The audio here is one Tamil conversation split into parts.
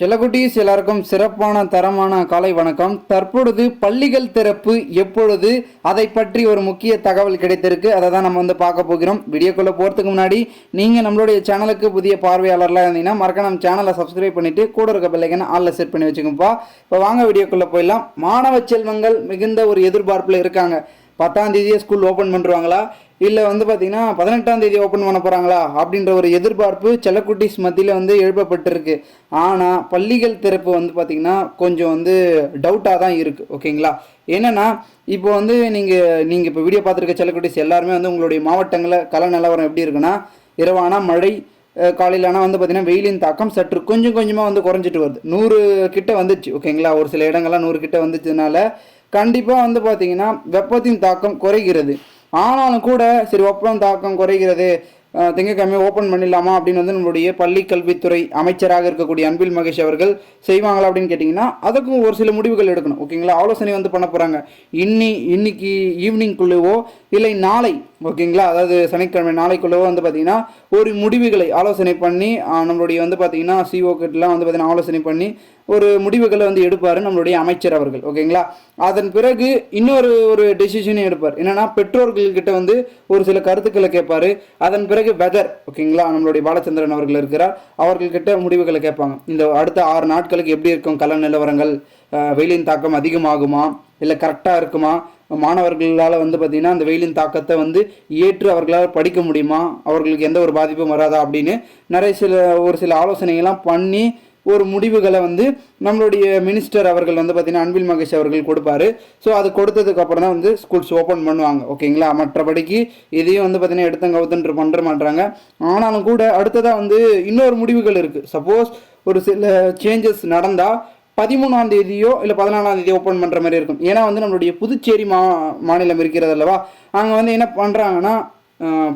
செல்லக்குட்டீஸ் எல்லாருக்கும் சிறப்பான தரமான காலை வணக்கம். தற்பொழுது பள்ளிகள் திறப்பு எப்பொழுது? அதை பற்றி ஒரு முக்கிய தகவல் கிடைத்திருக்கு. அதை தான் நம்ம வந்து பார்க்க போகிறோம். வீடியோக்குள்ளே போகிறதுக்கு முன்னாடி நீங்கள் நம்மளுடைய சேனலுக்கு புதிய பார்வையாளர்லாம் இருந்தீங்கன்னா மறக்க நம்ம சேனலை சப்ஸ்கிரைப் பண்ணிட்டு கூட இருக்க பிள்ளைங்கன்னு ஆளில் செட் பண்ணி வச்சுக்கோப்பா இப்போ வாங்க வீடியோக்குள்ளே போயிடலாம். மாணவ செல்வங்கள் மிகுந்த ஒரு எதிர்பார்ப்பில் இருக்காங்க. பத்தாம் தேதியே ஸ்கூல் ஓப்பன் பண்ணுறாங்களா இல்லை வந்து பார்த்தீங்கன்னா பதினெட்டாம் தேதி ஓப்பன் பண்ண போகிறாங்களா அப்படின்ற ஒரு எதிர்பார்ப்பு செல்லக்குட்டிஸ் மத்தியில் வந்து எழுப்பப்பட்டிருக்கு. ஆனால் பள்ளிகள் திறப்பு வந்து பார்த்திங்கன்னா கொஞ்சம் வந்து டவுட்டாக தான் இருக்குது ஓகேங்களா? என்னென்னா இப்போ வந்து நீங்கள் நீங்கள் இப்போ வீடியோ பார்த்துருக்க செல்லக்குட்டிஸ் எல்லாருமே வந்து உங்களுடைய மாவட்டங்களில் கல நிலவரம் எப்படி இருக்குன்னா இரவானா மழை காலையில் காலையில ஆனால் வந்து பார்த்தீங்கன்னா வெயிலின் தாக்கம் சற்று கொஞ்சம் கொஞ்சமாக வந்து குறைஞ்சிட்டு வருது. நூறு கிட்ட வந்துச்சு ஓகேங்களா? ஒரு சில இடங்கள்லாம் நூறு கிட்ட வந்துச்சதுனால கண்டிப்பாக வந்து பார்த்தீங்கன்னா வெப்பத்தின் தாக்கம் குறைகிறது. ஆனாலும் கூட சரி வெப்பம் தாக்கம் குறைகிறது. திங்கக்கிழமை ஓப்பன் பண்ணிடலாமா அப்படின்னு வந்து நம்மளுடைய பள்ளி கல்வித்துறை அமைச்சராக இருக்கக்கூடிய அன்பில் மகேஷ் அவர்கள் செய்வாங்களா அப்படின்னு கேட்டிங்கன்னா அதுக்கும் ஒரு சில முடிவுகள் எடுக்கணும். ஓகேங்களா? ஆலோசனை வந்து பண்ண போகிறாங்க இன்னி இன்னைக்கு ஈவினிங்குள்ளேவோ இல்லை நாளை ஓகேங்களா? அதாவது சனிக்கிழமை நாளைக்குள்ளவோ வந்து பார்த்தீங்கன்னா ஒரு முடிவுகளை ஆலோசனை பண்ணி நம்மளுடைய வந்து பார்த்தீங்கன்னா சிஓ கிட்டலாம் வந்து பார்த்திங்கன்னா ஆலோசனை பண்ணி ஒரு முடிவுகளை வந்து எடுப்பார் நம்மளுடைய அமைச்சர் அவர்கள் ஓகேங்களா? அதன் பிறகு இன்னொரு ஒரு டெசிஷனையும் எடுப்பார். என்னென்னா பெற்றோர்கள்கிட்ட வந்து ஒரு சில கருத்துக்களை கேட்பார். அதன் பிறகு வெதர் ஓகேங்களா? நம்மளுடைய பாலச்சந்திரன் அவர்கள் இருக்கிறார். அவர்கள்கிட்ட முடிவுகளை கேட்பாங்க. இந்த அடுத்த ஆறு நாட்களுக்கு எப்படி இருக்கும் கல நிலவரங்கள்? வெயிலின் தாக்கம் அதிகமாகுமா? இல்லை கரெக்டாக இருக்குமா? மாணவர்களால் வந்து பார்த்திங்கன்னா அந்த வெயிலின் தாக்கத்தை வந்து ஏற்று அவர்களால் படிக்க முடியுமா? அவர்களுக்கு எந்த ஒரு பாதிப்பும் வராதா? அப்படின்னு நிறைய சில ஒரு சில ஆலோசனைகள்லாம் பண்ணி ஒரு முடிவுகளை வந்து நம்மளுடைய மினிஸ்டர் அவர்கள் வந்து பார்த்திங்கன்னா அன்பில் மகேஷ் அவர்கள் கொடுப்பாரு. ஸோ அது கொடுத்ததுக்கு அப்புறம் தான் வந்து ஸ்கூல்ஸ் ஓப்பன் பண்ணுவாங்க. ஓகேங்களா மற்றபடிக்கு இதையும் வந்து பார்த்திங்கன்னா எடுத்தங்கவுத்துன்று பண்ணுற மாட்டாங்க ஆனாலும் கூட அடுத்ததாக வந்து இன்னொரு முடிவுகள் இருக்குது சப்போஸ் ஒரு சில சேஞ்சஸ் நடந்தால் பதிமூணாம் தேதியோ இல்லை பதினாலாம் தேதியோ ஓப்பன் பண்ணுற மாதிரி இருக்கும். ஏன்னா வந்து நம்மளுடைய புதுச்சேரி மா மாநிலம் இருக்கிறது அல்லவா? அங்கே வந்து என்ன பண்ணுறாங்கன்னா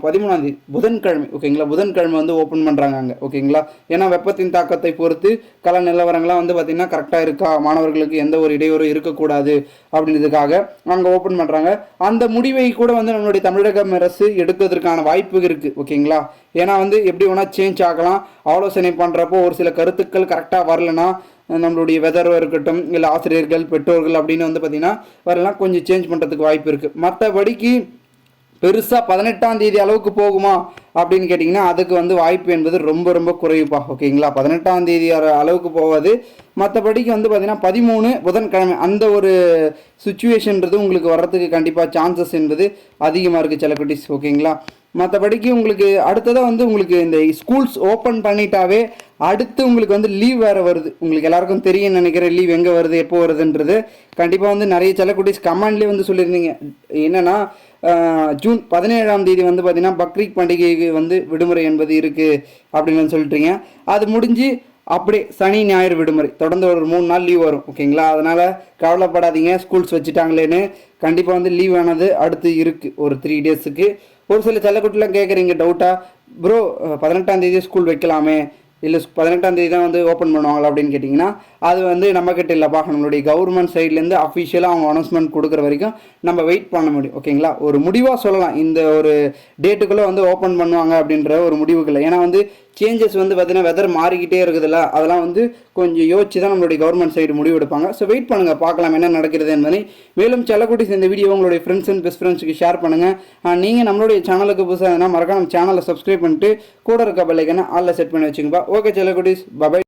பதிமூணாம் தேதி புதன்கிழமை ஓகேங்களா புதன்கிழமை வந்து ஓப்பன் பண்ணுறாங்க அங்கே ஓகேங்களா ஏன்னா வெப்பத்தின் தாக்கத்தை பொறுத்து கல நிலவரங்கள்லாம் வந்து பார்த்திங்கன்னா கரெக்டாக இருக்கா? மாணவர்களுக்கு எந்த ஒரு இடையூறும் இருக்கக்கூடாது அப்படின்றதுக்காக அங்கே ஓப்பன் பண்ணுறாங்க அந்த முடிவை கூட வந்து நம்மளுடைய தமிழக அரசு எடுக்கிறதுக்கான வாய்ப்பு இருக்குது ஓகேங்களா ஏன்னா வந்து எப்படி வேணால் சேஞ்ச் ஆகலாம். ஆலோசனை பண்ணுறப்போ ஒரு சில கருத்துக்கள் கரெக்டாக வரலனா நம்மளுடைய வெதர் இருக்கட்டும் இல்லை ஆசிரியர்கள் பெற்றோர்கள் அப்படின்னு வந்து பார்த்திங்கன்னா வரலாம். கொஞ்சம் சேஞ்ச் பண்ணுறதுக்கு வாய்ப்பு இருக்குது மற்றபடிக்கு பெருசாக பதினெட்டாம் தேதி அளவுக்கு போகுமா அப்படின்னு கேட்டிங்கன்னா அதுக்கு வந்து வாய்ப்பு என்பது ரொம்ப ரொம்ப குறைவுப்பா. ஓகேங்களா? பதினெட்டாம் தேதி அளவுக்கு போகாது. மற்றபடிக்கு வந்து பார்த்திங்கன்னா பதிமூணு புதன்கிழமை அந்த ஒரு சுச்சுவேஷன்றது உங்களுக்கு வர்றதுக்கு கண்டிப்பாக சான்சஸ் என்பது அதிகமாக இருக்குது சில ஓகேங்களா? மற்றபடிக்கு உங்களுக்கு அடுத்ததாக வந்து உங்களுக்கு இந்த ஸ்கூல்ஸ் ஓப்பன் பண்ணிட்டாவே அடுத்து உங்களுக்கு வந்து லீவ் வேறு வருது. உங்களுக்கு எல்லாருக்கும் தெரியும் நினைக்கிறேன் லீவ் எங்கே வருது எப்போ வருதுன்றது. கண்டிப்பாக வந்து நிறைய செல்லக்குட்டீஸ் கமெண்ட்லேயே வந்து சொல்லியிருந்தீங்க என்னென்னா ஜூன் பதினேழாம் தேதி வந்து பார்த்தீங்கன்னா பக்ரீத் பண்டிகைக்கு வந்து விடுமுறை என்பது இருக்குது அப்படின்னு சொல்லிட்டுருங்க அது முடிஞ்சு அப்படியே சனி ஞாயிறு விடுமுறை. தொடர்ந்து ஒரு மூணு நாள் லீவ் வரும். ஓகேங்களா அதனால் கவலைப்படாதீங்க. ஸ்கூல்ஸ் வச்சுட்டாங்களேன்னு கண்டிப்பாக வந்து லீவ் ஆனது அடுத்து இருக்குது ஒரு த்ரீ டேஸுக்கு ஒரு சில செல்லக்குட்டிலாம் கேட்குறீங்க டவுட்டாக ப்ரோ பதினெட்டாம் தேதி ஸ்கூல் வைக்கலாமே. இல்லை பதினெட்டாம் தேதி தான் வந்து ஓப்பன் பண்ணுவாங்களா அப்படின்னு கேட்டிங்கன்னா அது வந்து நம்மக்கிட்ட இல்லைப்பா. நம்மளுடைய கவர்மெண்ட் சைட்லேருந்து அஃபிஷியலாக அவங்க அனௌன்ஸ்மெண்ட் கொடுக்குற வரைக்கும் நம்ம வெயிட் பண்ண முடியும். ஓகேங்களா ஒரு முடிவாக சொல்லலாம். இந்த ஒரு டேட்டுக்குள்ளே வந்து ஓப்பன் பண்ணுவாங்க அப்படின்ற ஒரு முடிவுகள் ஏன்னா வந்து சேஞ்சஸ் வந்து பார்த்தீங்கன்னா வெதர் மாறிக்கிட்டே இருக்குதுல்ல அதெல்லாம் வந்து கொஞ்சம் யோசிச்சு தான் நம்மளுடைய கவர்மெண்ட் சைடு முடிவு எடுப்பாங்க. ஸோ வெயிட் பண்ணுங்கள் பார்க்கலாம் என்ன நடக்கிறது என்பதை. மேலும் செல்லக்குட்டிஸ் இந்த வீடியோ உங்களுடைய ஃப்ரெண்ட்ஸ் அண்ட் பெஸ்ட் ஃப்ரெண்ட்ஸுக்கு ஷேர் பண்ணுங்கள் நீங்கள் நம்மளுடைய சேனலுக்கு புதுசாக எதுனா மறக்காம சேனலை சப்ஸ்கிரைப் பண்ணிட்டு கூட இருக்க பெல்லைக்கனை ஆளில் செட் பண்ணி வச்சுங்கப்பா ஓகே செல்லக்குட்டிஸ் பபாய்